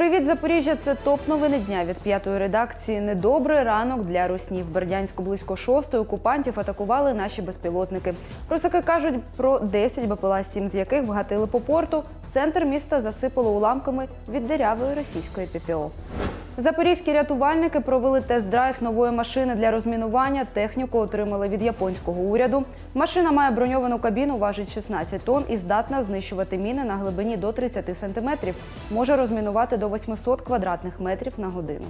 Привіт, Запоріжжя! Це топ новини дня від п'ятої редакції. Недобрий ранок для русні. В Бердянську близько шостої окупантів атакували наші безпілотники. Русаки кажуть про 10 БПЛА, 7 з яких вгатили по порту. Центр міста засипало уламками від дирявої російської ППО. Запорізькі рятувальники провели тест-драйв нової машини для розмінування. Техніку отримали від японського уряду. Машина має броньовану кабіну, важить 16 тонн і здатна знищувати міни на глибині до 30 сантиметрів. Може розмінувати до 800 квадратних метрів на годину.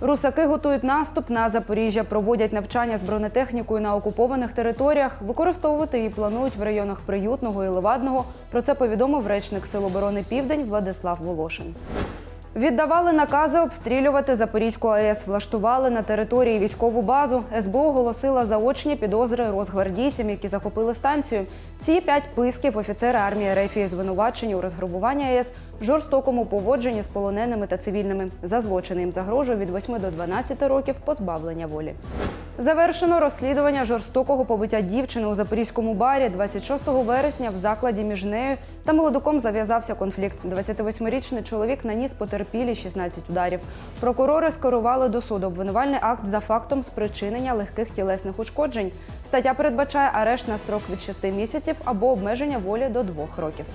Русаки готують наступ на Запоріжжя, проводять навчання з бронетехнікою на окупованих територіях. Використовувати її планують в районах Приютного і Левадного. Про це повідомив речник Сил оборони Південь Владислав Волошин. Віддавали накази обстрілювати Запорізьку АЕС, влаштували на території військову базу. СБУ оголосила заочні підозри розгвардійцям, які захопили станцію. Ці п'ять писків офіцери армії РФ звинувачені у розграбуванні АЕС, жорстокому поводженні з полоненими та цивільними. За злочини їм загрожує від 8 до 12 років позбавлення волі. Завершено розслідування жорстокого побиття дівчини у запорізькому барі 26 вересня в закладі між нею та молодиком зав'язався конфлікт. 28-річний чоловік наніс потерпілі 16 ударів. Прокурори скерували до суду обвинувальний акт за фактом спричинення легких тілесних ушкоджень. Стаття передбачає арешт на строк від 6 місяців або обмеження волі до 2 років.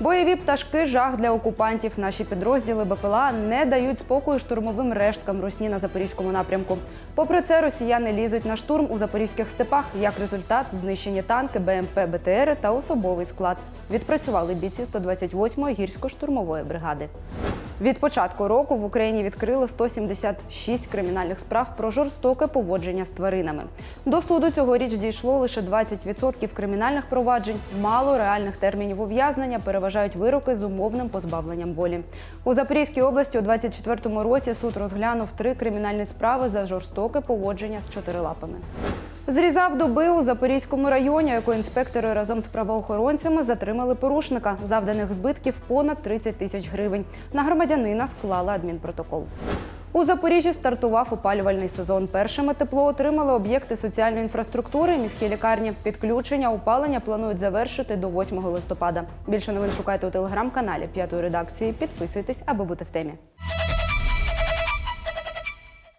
Бойові пташки жах для окупантів. Наші підрозділи БПЛА не дають спокою штурмовим решткам русні на запорізькому напрямку. Попри це, росіяни лізуть на штурм у запорізьких степах. Як результат, знищені танки, БМП, БТРи та особовий склад. Відпрацювали бійці 128-ї гірсько-штурмової бригади. Від початку року в Україні відкрили 176 кримінальних справ про жорстоке поводження з тваринами. До суду цьогоріч дійшло лише 20% кримінальних проваджень. Мало реальних термінів ув'язнення переважають вироки з умовним позбавленням волі. У Запорізькій області у 2024 році суд розглянув три кримінальні справи за жорстоке поводження з чотирилапами. Зрізав доби у Запорізькому районі, якої інспектори разом з правоохоронцями затримали порушника. Завданих збитків понад 30 тисяч гривень. На громадянина склали адмінпротокол. У Запоріжжі стартував опалювальний сезон. Першими тепло отримали об'єкти соціальної інфраструктури, міські лікарні. Підключення опалення планують завершити до 8 листопада. Більше новин шукайте у телеграм-каналі п'ятої редакції. Підписуйтесь, аби бути в темі.